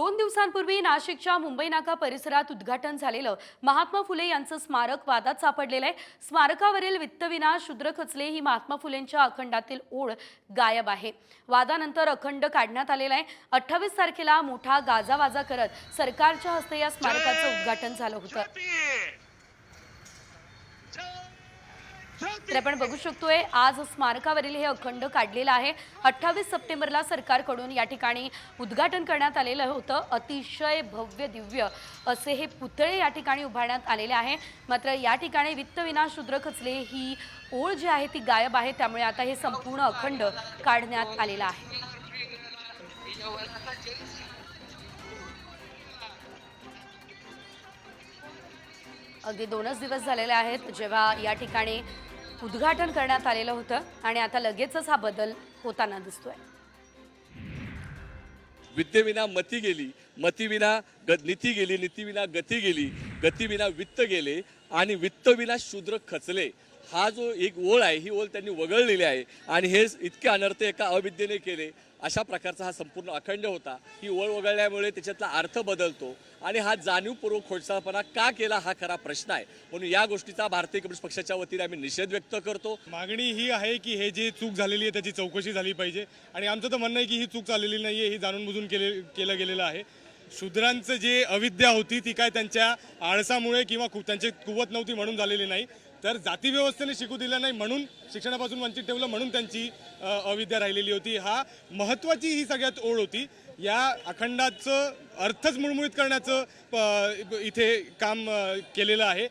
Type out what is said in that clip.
दोन दिवसांपूर्वी नाशिकच्या मुंबई नाका परिसरात उद्घाटन झालेलं महात्मा फुले यांचं स्मारक वादात सापडलेलं आहे. स्मारकावरील वित्तविना शूद्र खचले ही महात्मा फुलेंच्या अखंडातील ओढ गायब आहे. वादानंतर अखंड काढण्यात आलेला आहे. अठ्ठावीस तारखेला मोठा गाजावाजा करत सरकारच्या हस्ते या स्मारकाचं उद्घाटन झालं होतं. तर आपण बघू शकतोय. आज स्मारकावरील हे अखंड काढलेलं आहे. अठ्ठावीस सप्टेंबरला सरकारकडून या ठिकाणी उद्घाटन करण्यात आलेलं होतं. अतिशय भव्य दिव्य असे हे पुतळे या ठिकाणी उभारण्यात आलेले आहे. मात्र या ठिकाणी वित्तविना शूद्र खचले ही ओळ जी आहे ती गायब आहे. त्यामुळे आता हे संपूर्ण अखंड काढण्यात आलेलं आहे. अगदी दोनच दिवस झालेले आहेत. जेव्हा या ठिकाणी उद्घाटन करण्यात आलेलं होतं आणि आता लगेचच हा बदल होताना दिसतोय. विद्येविना मती गेली मतीविना ग नीती गेली नीतीविना गती गेली गतीविना वित्त गेले आणि वित्तविना शूद्र खचले. हा जो एक ओळ आहे ही ओळ त्यांनी वगळलेली आहे. आणि हे इतके अनर्थ एका अविद्येने केले अशा प्रकारचा हा संपूर्ण अखंड होता. ही ओळ वगळल्यामुळे त्याच्यातला अर्थ बदलतो. आणि हा जाणीवपूर्वक खोडसाळपणा का केला हा खरा प्रश्न आहे. म्हणून या गोष्टीचा भारतीय कम्युनिस्ट पक्षाच्या वतीने आम्ही निषेध व्यक्त करतो. मागणी ही आहे की हे जे चूक झालेली आहे त्याची चौकशी झाली पाहिजे. आणि आमचं तर म्हणणं आहे की ही चूक झालेली नाही आहे ही जाणून बुजून केले केलं गेलेलं आहे. शूद्रांचं जे अविद्या होती ती काय त्यांच्या आळसामुळे किंवा त्यांची कुवत नव्हती म्हणून झालेली नाही. तर जाती व्यवस्थेने शिकू दिलं नाही म्हणून शिक्षणापासून वंचित ठेवलं म्हणून त्यांची अविद्या राहिलेली होती. हा महत्त्वाची ही सगळ्यात ओढ होती. या अखंडाचं अर्थच मुळमुळीत करण्याचं इथे काम केलेलं आहे.